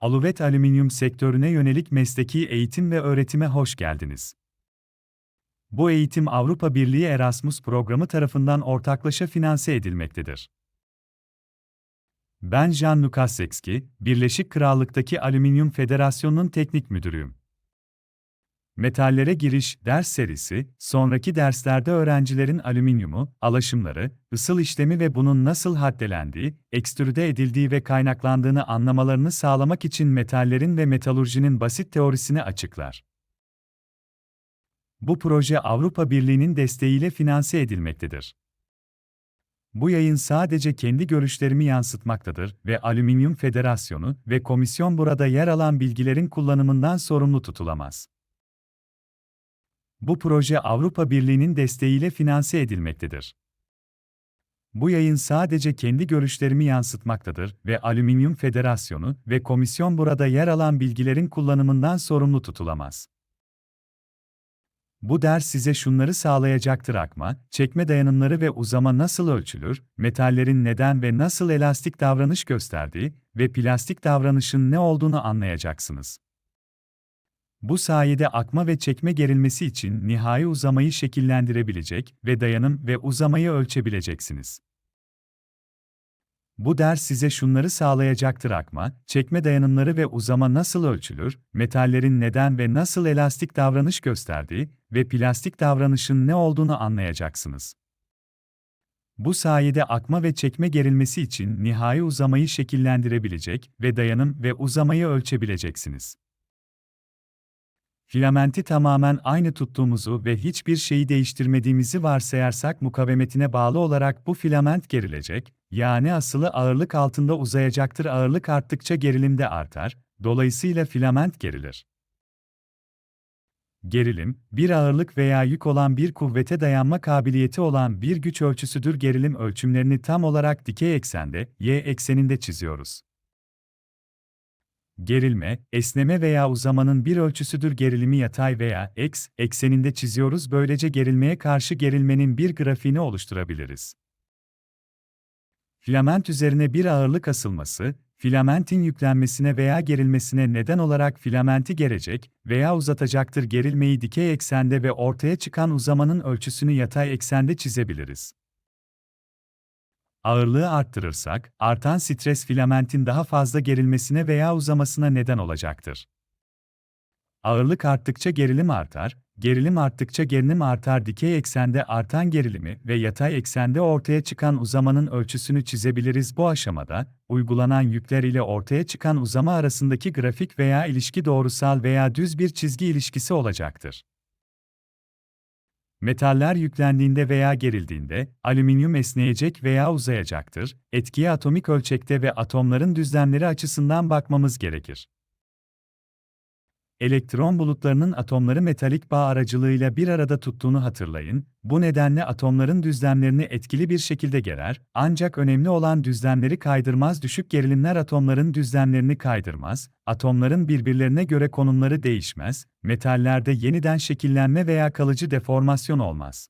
Aluvet alüminyum sektörüne yönelik mesleki eğitim ve öğretime hoş geldiniz. Bu eğitim Avrupa Birliği Erasmus programı tarafından ortaklaşa finanse edilmektedir. Ben Jan Lukaszewski, Birleşik Krallık'taki Alüminyum Federasyonu'nun teknik müdürüyüm. Metallere giriş ders serisi, sonraki derslerde öğrencilerin alüminyumu, alaşımları, ısıl işlemi ve bunun nasıl haddelendiği, ekstrüde edildiği ve kaynaklandığını anlamalarını sağlamak için metallerin ve metalurjinin basit teorisini açıklar. Bu proje Avrupa Birliği'nin desteğiyle finanse edilmektedir. Bu yayın sadece kendi görüşlerimi yansıtmaktadır ve Alüminyum Federasyonu ve komisyon burada yer alan bilgilerin kullanımından sorumlu tutulamaz. Bu proje Avrupa Birliği'nin desteğiyle finanse edilmektedir. Bu yayın sadece kendi görüşlerimi yansıtmaktadır ve Alüminyum Federasyonu ve komisyon burada yer alan bilgilerin kullanımından sorumlu tutulamaz. Bu ders size şunları sağlayacaktır akma, çekme dayanımları ve uzama nasıl ölçülür, metallerin neden ve nasıl elastik davranış gösterdiği ve plastik davranışın ne olduğunu anlayacaksınız. Bu sayede akma ve çekme gerilmesi için nihai uzamayı şekillendirebilecek ve dayanım ve uzamayı ölçebileceksiniz. Bu ders size şunları sağlayacaktır akma, çekme dayanımları ve uzama nasıl ölçülür, metallerin neden ve nasıl elastik davranış gösterdiği ve plastik davranışın ne olduğunu anlayacaksınız. Bu sayede akma ve çekme gerilmesi için nihai uzamayı şekillendirebilecek ve dayanım ve uzamayı ölçebileceksiniz. Filamenti tamamen aynı tuttuğumuzu ve hiçbir şeyi değiştirmediğimizi varsayarsak mukavemetine bağlı olarak bu filament gerilecek, yani asılı ağırlık altında uzayacaktır ağırlık arttıkça gerilim de artar, dolayısıyla filament gerilir. Gerilim, bir ağırlık veya yük olan bir kuvvete dayanma kabiliyeti olan bir güç ölçüsüdür gerilim ölçümlerini tam olarak dikey eksende, y ekseninde çiziyoruz. Gerilme, esneme veya uzamanın bir ölçüsüdür gerilimi yatay veya x ekseninde çiziyoruz böylece gerilmeye karşı gerilmenin bir grafiğini oluşturabiliriz. Filament üzerine bir ağırlık asılması, filamentin yüklenmesine veya gerilmesine neden olarak filamenti gerecek veya uzatacaktır gerilmeyi dikey eksende ve ortaya çıkan uzamanın ölçüsünü yatay eksende çizebiliriz. Ağırlığı arttırırsak, artan stres filamentin daha fazla gerilmesine veya uzamasına neden olacaktır. Ağırlık arttıkça gerilim artar, gerilim arttıkça gerilim artar dikey eksende artan gerilimi ve yatay eksende ortaya çıkan uzamanın ölçüsünü çizebiliriz bu aşamada, uygulanan yükler ile ortaya çıkan uzama arasındaki grafik veya ilişki doğrusal veya düz bir çizgi ilişkisi olacaktır. Metaller yüklendiğinde veya gerildiğinde, alüminyum esneyecek veya uzayacaktır. Etkiye atomik ölçekte ve atomların düzlemleri açısından bakmamız gerekir. Elektron bulutlarının atomları metalik bağ aracılığıyla bir arada tuttuğunu hatırlayın. Bu nedenle atomların düzlemlerini etkili bir şekilde gerer, ancak önemli olan düzlemleri kaydırmaz düşük gerilimler atomların düzlemlerini kaydırmaz, atomların birbirlerine göre konumları değişmez, metallerde yeniden şekillenme veya kalıcı deformasyon olmaz.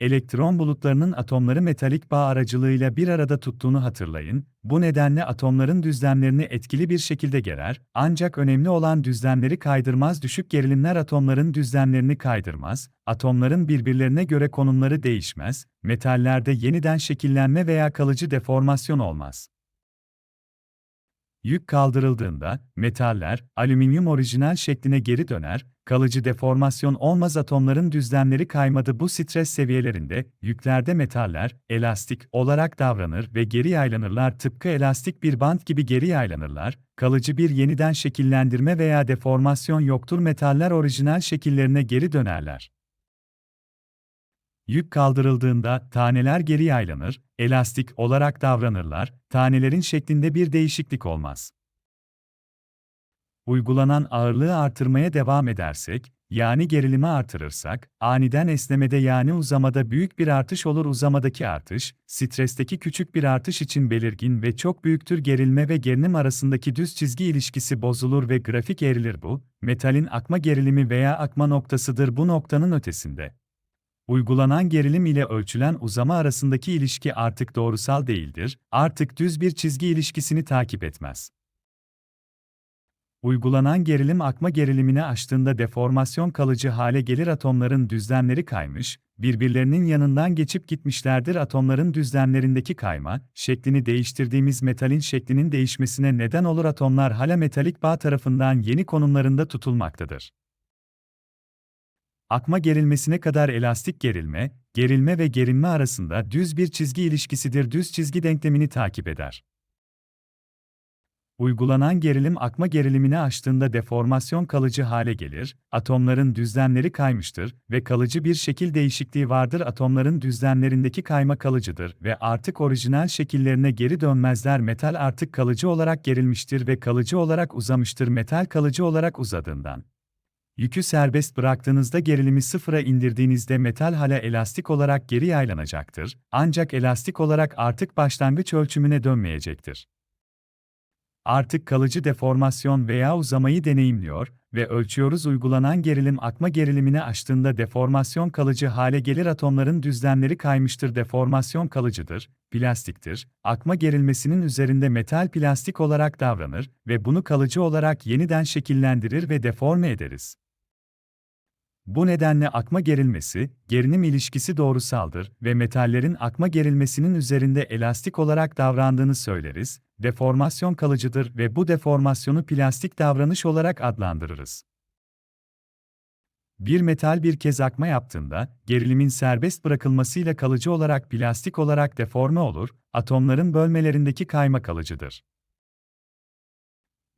Elektron bulutlarının atomları metalik bağ aracılığıyla bir arada tuttuğunu hatırlayın. Bu nedenle atomların düzlemlerini etkili bir şekilde gerer, ancak önemli olan düzlemleri kaydırmaz düşük gerilimler atomların düzlemlerini kaydırmaz, atomların birbirlerine göre konumları değişmez, metallerde yeniden şekillenme veya kalıcı deformasyon olmaz. Yük kaldırıldığında, metaller, alüminyum orijinal şekline geri döner, kalıcı deformasyon olmaz atomların düzlemleri kaymadı. Bu stres seviyelerinde, yüklerde metaller, elastik olarak davranır ve geri yaylanırlar. Tıpkı elastik bir bant gibi geri yaylanırlar, kalıcı bir yeniden şekillendirme veya deformasyon yoktur. Metaller orijinal şekillerine geri dönerler. Yük kaldırıldığında taneler geri yaylanır, elastik olarak davranırlar, tanelerin şeklinde bir değişiklik olmaz. Uygulanan ağırlığı artırmaya devam edersek, yani gerilimi artırırsak, aniden esnemede yani uzamada büyük bir artış olur uzamadaki artış, stresteki küçük bir artış için belirgin ve çok büyüktür gerilme ve gerilim arasındaki düz çizgi ilişkisi bozulur ve grafik eğrilir bu, metalin akma gerilimi veya akma noktasıdır bu noktanın ötesinde. Uygulanan gerilim ile ölçülen uzama arasındaki ilişki artık doğrusal değildir, artık düz bir çizgi ilişkisini takip etmez. Uygulanan gerilim akma gerilimini aştığında deformasyon kalıcı hale gelir atomların düzlemleri kaymış, birbirlerinin yanından geçip gitmişlerdir atomların düzlemlerindeki kayma, şeklini değiştirdiğimiz metalin şeklinin değişmesine neden olur atomlar hala metalik bağ tarafından yeni konumlarında tutulmaktadır. Akma gerilmesine kadar elastik gerilme, gerilme ve gerilme arasında düz bir çizgi ilişkisidir düz çizgi denklemini takip eder. Uygulanan gerilim akma gerilimini aştığında deformasyon kalıcı hale gelir, atomların düzlemleri kaymıştır ve kalıcı bir şekil değişikliği vardır. Atomların düzlemlerindeki kayma kalıcıdır ve artık orijinal şekillerine geri dönmezler. Metal artık kalıcı olarak gerilmiştir ve kalıcı olarak uzamıştır. Metal kalıcı olarak uzadığından. Yükü serbest bıraktığınızda gerilimi sıfıra indirdiğinizde metal hala elastik olarak geri yaylanacaktır, ancak elastik olarak artık başlangıç ölçümüne dönmeyecektir artık kalıcı deformasyon veya uzamayı deneyimliyor ve ölçüyoruz uygulanan gerilim akma gerilimini aştığında deformasyon kalıcı hale gelir atomların düzlemleri kaymıştır deformasyon kalıcıdır, plastiktir, akma gerilmesinin üzerinde metal plastik olarak davranır ve bunu kalıcı olarak yeniden şekillendirir ve deforme ederiz. Bu nedenle akma gerilmesi, gerilim ilişkisi doğrusaldır ve metallerin akma gerilmesinin üzerinde elastik olarak davrandığını söyleriz, deformasyon kalıcıdır ve bu deformasyonu plastik davranış olarak adlandırırız. Bir metal bir kez akma yaptığında, gerilimin serbest bırakılmasıyla kalıcı olarak plastik olarak deforme olur, atomların bölmelerindeki kayma kalıcıdır.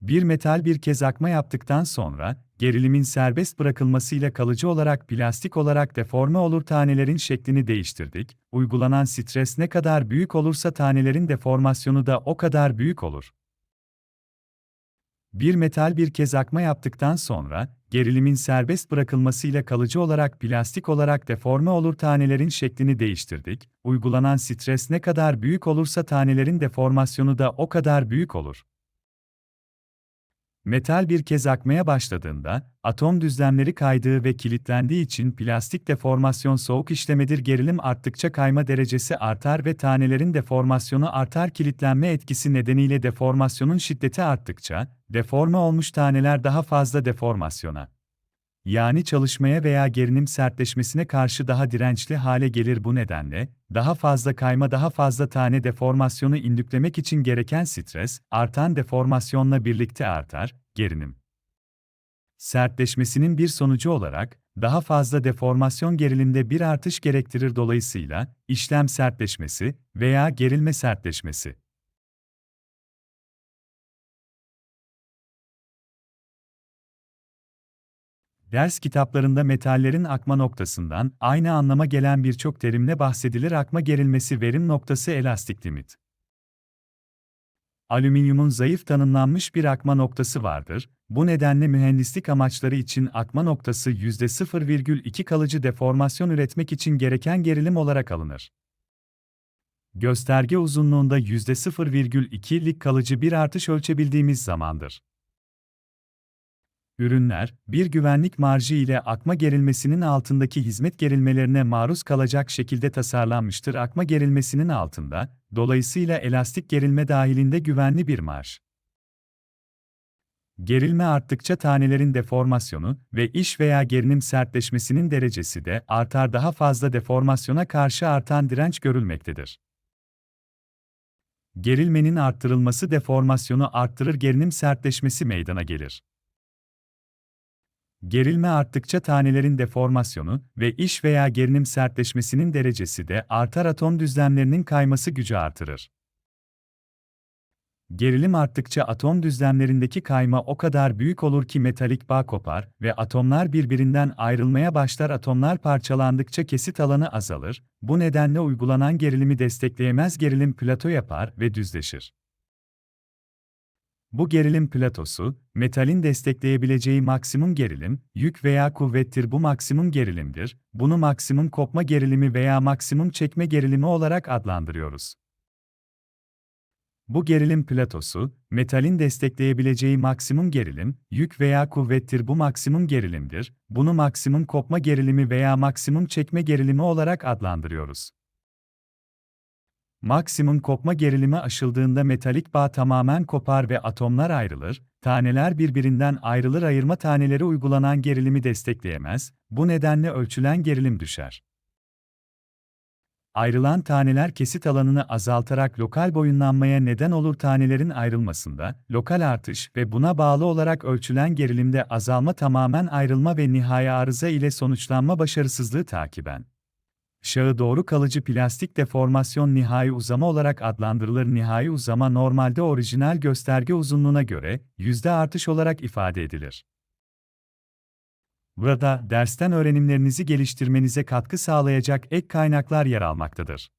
Bir metal bir kez akma yaptıktan sonra, gerilimin serbest bırakılmasıyla kalıcı olarak plastik olarak deforme olur tanelerin şeklini değiştirdik, uygulanan stres ne kadar büyük olursa tanelerin deformasyonu da o kadar büyük olur. Bir metal bir kez akma yaptıktan sonra, gerilimin serbest bırakılmasıyla kalıcı olarak plastik olarak deforme olur tanelerin şeklini değiştirdik, uygulanan stres ne kadar büyük olursa tanelerin deformasyonu da o kadar büyük olur. Metal bir kez akmaya başladığında, atom düzlemleri kaydığı ve kilitlendiği için plastik deformasyon soğuk işlemedir gerilim arttıkça kayma derecesi artar ve tanelerin deformasyonu artar. Kilitlenme etkisi nedeniyle deformasyonun şiddeti arttıkça, deforme olmuş taneler daha fazla deformasyona yani çalışmaya veya gerilim sertleşmesine karşı daha dirençli hale gelir bu nedenle, daha fazla kayma daha fazla tane deformasyonu indüklemek için gereken stres, artan deformasyonla birlikte artar, gerilim. Sertleşmesinin bir sonucu olarak, daha fazla deformasyon gerilimde bir artış gerektirir dolayısıyla, işlem sertleşmesi veya gerilme sertleşmesi. Ders kitaplarında metallerin akma noktasından aynı anlama gelen birçok terimle bahsedilir akma gerilmesi verim noktası elastik limit. Alüminyumun zayıf tanımlanmış bir akma noktası vardır, bu nedenle mühendislik amaçları için akma noktası %0,2 kalıcı deformasyon üretmek için gereken gerilim olarak alınır. Gösterge uzunluğunda %0,2'lik kalıcı bir artış ölçebildiğimiz zamandır. Ürünler, bir güvenlik marjı ile akma gerilmesinin altındaki hizmet gerilmelerine maruz kalacak şekilde tasarlanmıştır. Akma gerilmesinin altında, dolayısıyla elastik gerilme dahilinde güvenli bir marj. Gerilme arttıkça tanelerin deformasyonu ve iş veya gerilim sertleşmesinin derecesi de artar daha fazla deformasyona karşı artan direnç görülmektedir. Gerilmenin arttırılması deformasyonu arttırır gerilim sertleşmesi meydana gelir. Gerilme arttıkça tanelerin deformasyonu ve iş veya gerilim sertleşmesinin derecesi de artar atom düzlemlerinin kayması gücü artırır. Gerilim arttıkça atom düzlemlerindeki kayma o kadar büyük olur ki metalik bağ kopar ve atomlar birbirinden ayrılmaya başlar. Atomlar parçalandıkça kesit alanı azalır. Bu nedenle uygulanan gerilimi destekleyemez gerilim plato yapar ve düzleşir. Bu gerilim platosu, metalin destekleyebileceği maksimum gerilim, yük veya kuvvettir bu maksimum gerilimdir, bunu maksimum kopma gerilimi veya maksimum çekme gerilimi olarak adlandırıyoruz. Bu gerilim platosu, metalin destekleyebileceği maksimum gerilim, yük veya kuvvettir bu maksimum gerilimdir, bunu maksimum kopma gerilimi veya maksimum çekme gerilimi olarak adlandırıyoruz. Maksimum kopma gerilimi aşıldığında metalik bağ tamamen kopar ve atomlar ayrılır, taneler birbirinden ayrılır ayırma taneleri uygulanan gerilimi destekleyemez, bu nedenle ölçülen gerilim düşer. Ayrılan taneler kesit alanını azaltarak lokal boyunlanmaya neden olur tanelerin ayrılmasında, lokal artış ve buna bağlı olarak ölçülen gerilimde azalma tamamen ayrılma ve nihai arıza ile sonuçlanma başarısızlığı takiben. Şağı doğru kalıcı plastik deformasyon nihai uzama olarak adlandırılır. Nihai uzama normalde orijinal gösterge uzunluğuna göre yüzde artış olarak ifade edilir. Burada dersten öğrenimlerinizi geliştirmenize katkı sağlayacak ek kaynaklar yer almaktadır.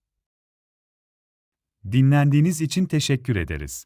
Dinlendiğiniz için teşekkür ederiz.